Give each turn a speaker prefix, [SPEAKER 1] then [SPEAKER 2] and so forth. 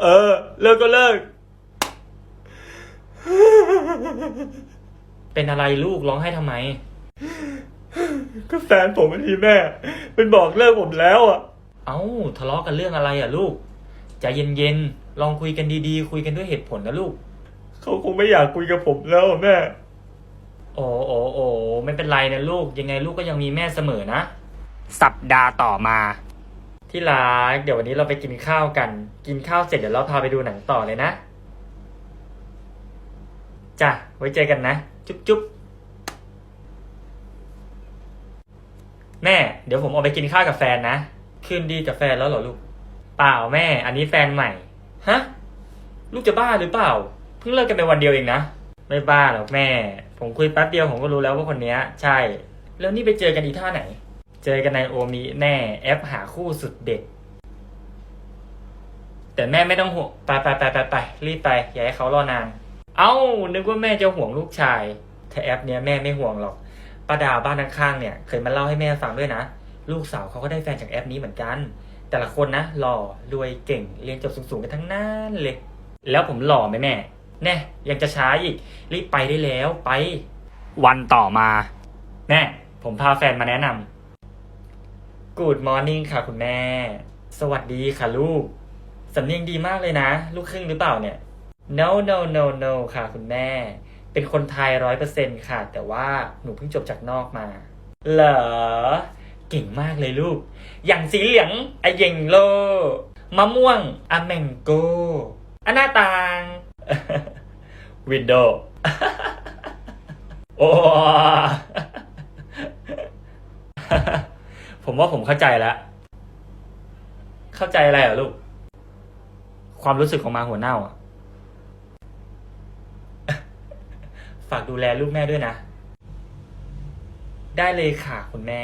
[SPEAKER 1] เออ เลิกก็เลิก
[SPEAKER 2] เป็นอะไรลูกร้องไห้ทำไม
[SPEAKER 1] ก็แฟนผมทีแม่ เป็นบอกเลิกผมแล้วอะ
[SPEAKER 2] เอ้าทะเลาะกันเรื่องอะไรอะลูกใจเย็นๆ ลองคุยกันดีๆ คุยกันด้วยเหตุผลนะลูก
[SPEAKER 1] เขาคงไม่อยากคุยกับผมแล้วอะแม่
[SPEAKER 2] โอ้โอ้โอ้ไม่เป็นไรนะลูก ยังไงลูกก็ยังมีแม่เสมอนะ สัปดาห์ต่อมา ที่รักเดี๋ยววันนี้เราไปกินข้าวกัน กินข้าวเสร็จเดี๋ยวเราพาไปดูหนังต่อเลยนะจ้ะไว้เจอกันนะ จุ๊บจุ๊บแม่ เดี๋ยวผมออกไปกินข้าวกับแฟนนะคืนดีกับแฟนแล้วเหรอลูก เปล่าแม่ อันนี้แฟนใหม่ ฮะ ลูกจะบ้าหรือเปล่า เพิ่งเลิกกันไปวันเดียวเองนะ ไม่บ้าหรอกแม่ ผมคุยแป๊บเดียวผมก็รู้แล้วว่าคนนี้ใช่ แล้วนี่ไปเจอกันอีท่าไหน เจอกันในโอมิแน่แอปหาคู่สุดเด็ด แต่แม่ไม่ต้องห่วงไปไปไปไปไปรีบไปอย่าให้เขารอนาน เอ้า นึกว่าแม่จะห่วงลูกชายถ้าแอปเนี้ยแม่ไม่ห่วงหรอกป้าดาวบ้านข้างๆเนี่ยเคยมาเล่าให้แม่ฟังด้วยนะ ลูกสาวเขาก็ได้แฟนจากแอปนี้เหมือนกัน แต่ละคนนะหล่อรวยเก่งเรียนจบสูงๆกันทั้งนั้นเลย แล้วผมหล่อไหมแม่แน่ยังจะช้าอีกรีบไปได้แล้วไป วันต่อมา แม่ผมพาแฟนมาแนะนำ Good morning ค่ะคุณแม่ สวัสดีค่ะลูก สำเนียงดีมากเลยนะ ลูกครึ่งหรือเปล่าเนี่ย no no no no ค่ะคุณแม่ เป็นคนไทยร้อยเปอร์เซ็นค่ะ แต่ว่าหนูเพิ่งจบจากนอกมา เหรอ เก่งมากเลยลูก อย่างสีเหลืองอะเยงโล มะม่วงอะแมงโกอะหน้าต่างวินโดว์โอ้ ผมว่าผมเข้าใจแล้ว เข้าใจอะไรเหรอลูก ความรู้สึกของมาหัวเน่าอะ ฝากดูแลลูกแม่ด้วยนะ ได้เลยค่ะคุณแม่